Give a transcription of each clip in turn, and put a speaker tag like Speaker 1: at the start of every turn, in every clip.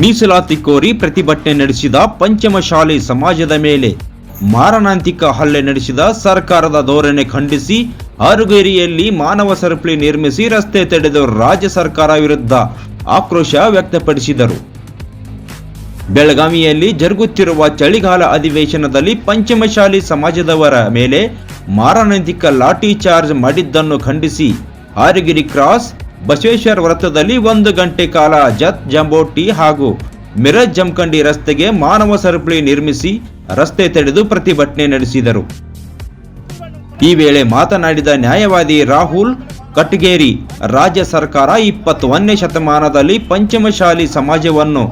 Speaker 1: ಮೀಸಲಾತಿ ಕೋರಿ ಪ್ರತಿಭಟನೆ ನಡೆಸಿದ ಪಂಚಮಶಾಲಿ ಸಮಾಜದ ಮೇಲೆ ಮಾರಣಾಂತಿಕ ಹಲ್ಲೆ ನಡೆಸಿದ ಸರ್ಕಾರದ ಧೋರಣೆ ಖಂಡಿಸಿ ಆರುಗೇರಿಯಲ್ಲಿ ಮಾನವ ಸರಪಳಿ ನಿರ್ಮಿಸಿ ರಸ್ತೆ ತಡೆದು ರಾಜ್ಯ ಸರ್ಕಾರ ವಿರುದ್ಧ ಆಕ್ರೋಶ ವ್ಯಕ್ತಪಡಿಸಿದರು. ಬೆಳಗಾವಿಯಲ್ಲಿ ಜರುಗುತ್ತಿರುವ ಚಳಿಗಾಲ ಅಧಿವೇಶನದಲ್ಲಿ ಪಂಚಮಶಾಲಿ ಸಮಾಜದವರ ಮೇಲೆ ಮಾರಣಾಂತಿಕ ಲಾಠಿ ಚಾರ್ಜ್ ಮಾಡಿದ್ದನ್ನು ಖಂಡಿಸಿ ಆರಗಿರಿ ಕ್ರಾಸ್ ಬಸವೇಶ್ವರ ವೃತ್ತದಲ್ಲಿ ಒಂದು ಗಂಟೆ ಕಾಲ ಜತ್ ಜಂಬೋಟಿ ಹಾಗೂ ಮಿರಜ್ ಜಮಖಂಡಿ ರಸ್ತೆಗೆ ಮಾನವ ಸರಪಳಿ ನಿರ್ಮಿಸಿ ರಸ್ತೆ ತಡೆದು ಪ್ರತಿಭಟನೆ ನಡೆಸಿದರು. ಈ ವೇಳೆ ಮಾತನಾಡಿದ ನ್ಯಾಯವಾದಿ ರಾಹುಲ್, ಕಟ್ಗೇರಿ ರಾಜ್ಯ ಸರ್ಕಾರ ಇಪ್ಪತ್ತೊಂದನೇ ಶತಮಾನದಲ್ಲಿ ಪಂಚಮಶಾಲಿ ಸಮಾಜವನ್ನು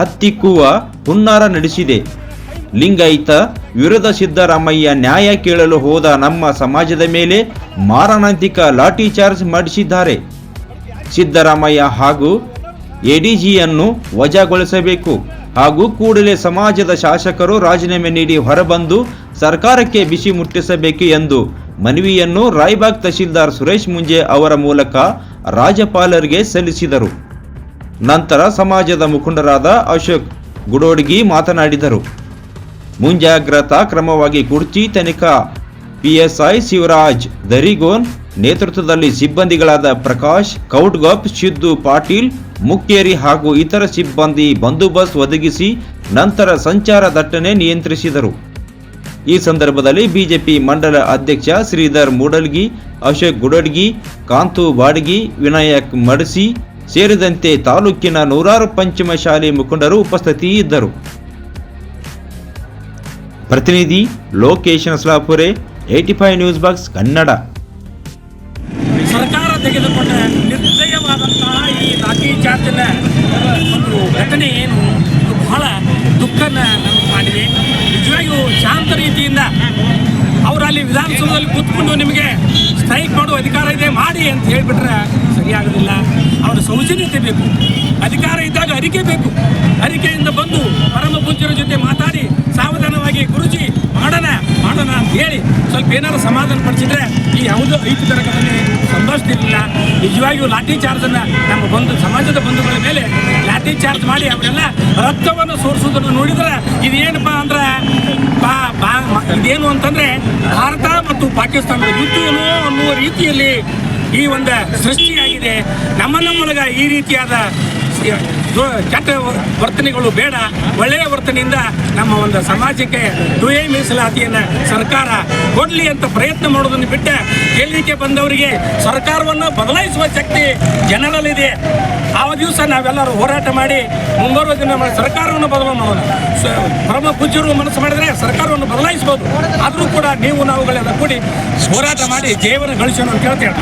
Speaker 1: ಹತ್ತಿಕ್ಕುವ ಹುನ್ನಾರ ನಡೆಸಿದೆ. ಲಿಂಗಾಯಿತ ವಿರುದ್ಧ ಸಿದ್ದರಾಮಯ್ಯ ನ್ಯಾಯ ಕೇಳಲು ಹೋದ ನಮ್ಮ ಸಮಾಜದ ಮೇಲೆ ಮಾರಣಾಂತಿಕ ಲಾಠಿ ಚಾರ್ಜ್ ಮಾಡಿಸಿದ್ದಾರೆ. ಸಿದ್ದರಾಮಯ್ಯ ಹಾಗೂ ಎಡಿಜಿಯನ್ನು ವಜಾಗೊಳಿಸಬೇಕು ಹಾಗೂ ಕೂಡಲೇ ಸಮಾಜದ ಶಾಸಕರು ರಾಜೀನಾಮೆ ನೀಡಿ ಹೊರಬಂದು ಸರ್ಕಾರಕ್ಕೆ ಬಿಸಿ ಮುಟ್ಟಿಸಬೇಕು ಎಂದು ಮನವಿಯನ್ನು ರಾಯ್ಬಾಗ್ ತಹಶೀಲ್ದಾರ್ ಸುರೇಶ್ ಮುಂಜೆ ಅವರ ಮೂಲಕ ರಾಜ್ಯಪಾಲರಿಗೆ ಸಲ್ಲಿಸಿದರು. ನಂತರ ಸಮಾಜದ ಮುಖಂಡರಾದ ಅಶೋಕ್ ಗುಡೋಡ್ಗಿ ಮಾತನಾಡಿದರು. ಮುಂಜಾಗ್ರತಾ ಕ್ರಮವಾಗಿ ಕುರ್ಚಿ ತನಿಖಾ, ಪಿಎಸ್ಐ ಶಿವರಾಜ್, ದರಿಗೋನ್ ನೇತೃತ್ವದಲ್ಲಿ ಸಿಬ್ಬಂದಿಗಳಾದ ಪ್ರಕಾಶ್, ಕೌಡ್ಗಪ್ ಸಿದ್ದು ಪಾಟೀಲ್, ಮುಕ್ಕೇರಿ ಹಾಗೂ ಇತರ ಸಿಬ್ಬಂದಿ ಬಂದೋಬಸ್ತ್ ಒದಗಿಸಿ ನಂತರ ಸಂಚಾರ ದಟ್ಟಣೆ ನಿಯಂತ್ರಿಸಿದರು. ಈ ಸಂದರ್ಭದಲ್ಲಿ ಬಿಜೆಪಿ ಮಂಡಲ ಅಧ್ಯಕ್ಷ ಶ್ರೀಧರ್ ಮೂಡಲ್ಗಿ, ಅಶೋಕ್ ಗುಡಡ್ಗಿ, ಕಾಂತು ಬಾಡ್ಗಿ, ವಿನಾಯಕ್ ಮಡಸಿ ಸೇರಿದಂತೆ ತಾಲೂಕಿನ ನೂರಾರು ಪಂಚಮ ಶಾಲೆ ಮುಖಂಡರು ಉಪಸ್ಥಿತಿ ಇದ್ದರು ಪ್ರತಿನಿಧಿ Lokesh Naslapure AT five news box Kannada.
Speaker 2: ಸರ್ಕಾರ ತೆಗೆದುಕೊಂಡ ನಿರ್ದಯವಾದಂತಹ ಈ ಲಾಠಿ ಚಾರ್ಜನ ಒಂದು ಘಟನೆ ಏನು, ಇದು ಬಹಳ ದುಃಖನ ನಮಗೆ ಮಾಡಿದೆ. ನಿಜವಾಗಿಯೂ ಶಾಂತ ರೀತಿಯಿಂದ ಅವರು ಅಲ್ಲಿ ವಿಧಾನಸೌಧದಲ್ಲಿ ಕೂತ್ಕೊಂಡು ನಿಮಗೆ ಸ್ಟ್ರೈಕ್ ಮಾಡುವ ಅಧಿಕಾರ ಇದೆ, ಮಾಡಿ ಅಂತ ಹೇಳಿಬಿಟ್ರೆ ಸರಿಯಾಗೋದಿಲ್ಲ. ಅವರ ಸೌಜನ್ಯತೆ ಬೇಕು. ಅಧಿಕಾರ ಇದ್ದಾಗ ಅರಿಕೆ ಬೇಕು. ಅರಿಕೆಯಿಂದ ಬಂದು ಪರಮ ಈ ಯಾವುದೋ ತರಗತಿಯಲ್ಲಿ ಸಂಭವಿಸ್ತಿರ್ಲಿಲ್ಲ ನಿಜವಾಗಿಯೂ ಲಾಠಿ ಚಾರ್ಜನ್ನು ನಮ್ಮ ಬಂಧು, ಸಮಾಜದ ಬಂಧುಗಳ ಮೇಲೆ ಲಾಠಿ ಚಾರ್ಜ್ ಮಾಡಿ ಅವರೆಲ್ಲ ರಕ್ತವನ್ನು ಸೋರಿಸೋದನ್ನು ನೋಡಿದ್ರೆ ಇದೇನಪ್ಪ ಅಂದ್ರೆ ಬಾ ಬಾ ಇದೇನು ಅಂತಂದ್ರೆ ಭಾರತ ಮತ್ತು ಪಾಕಿಸ್ತಾನದ ಯುದ್ಧ ಏನೋ ಅನ್ನುವ ರೀತಿಯಲ್ಲಿ ಈ ಒಂದು ಸೃಷ್ಟಿಯಾಗಿದೆ. ನಮ್ಮ ನಮ್ಮೊಳಗ ಈ ರೀತಿಯಾದ ಕೆಟ್ಟ ವರ್ತನೆಗಳು ಬೇಡ. ಒಳ್ಳೆಯ ವರ್ತನೆಯಿಂದ ನಮ್ಮ ಒಂದು ಸಮಾಜಕ್ಕೆ ದುಯೇ ಮೀಸಲಾತಿಯನ್ನು ಸರ್ಕಾರ ಕೊಡಲಿ ಅಂತ ಪ್ರಯತ್ನ ಮಾಡೋದನ್ನು ಬಿಟ್ಟು. ಗೆಲ್ಲಲಿಕ್ಕೆ ಬಂದವರಿಗೆ ಸರ್ಕಾರವನ್ನು ಬದಲಾಯಿಸುವ ಶಕ್ತಿ ಜನರಲ್ಲಿದೆ. ಆ ದಿವಸ ನಾವೆಲ್ಲರೂ ಹೋರಾಟ ಮಾಡಿ ಮುಂಬರುವ ದಿನ ಸರ್ಕಾರವನ್ನು ಬದಲಾವಣೆ ಮಾಡೋಣ. ಪರಮ ಪೂಜ್ಯರು ಮನಸ್ಸು ಮಾಡಿದರೆ ಸರ್ಕಾರವನ್ನು ಬದಲಾಯಿಸ್ಬೋದು ಆದರೂ ಕೂಡ ನೀವು ನಾವುಗಳೆಲ್ಲ ಕೂಡಿ ಹೋರಾಟ ಮಾಡಿ ಜೀವನ ಗಳಿಸೋಣ ಅಂತ ಹೇಳ್ತೇವೆ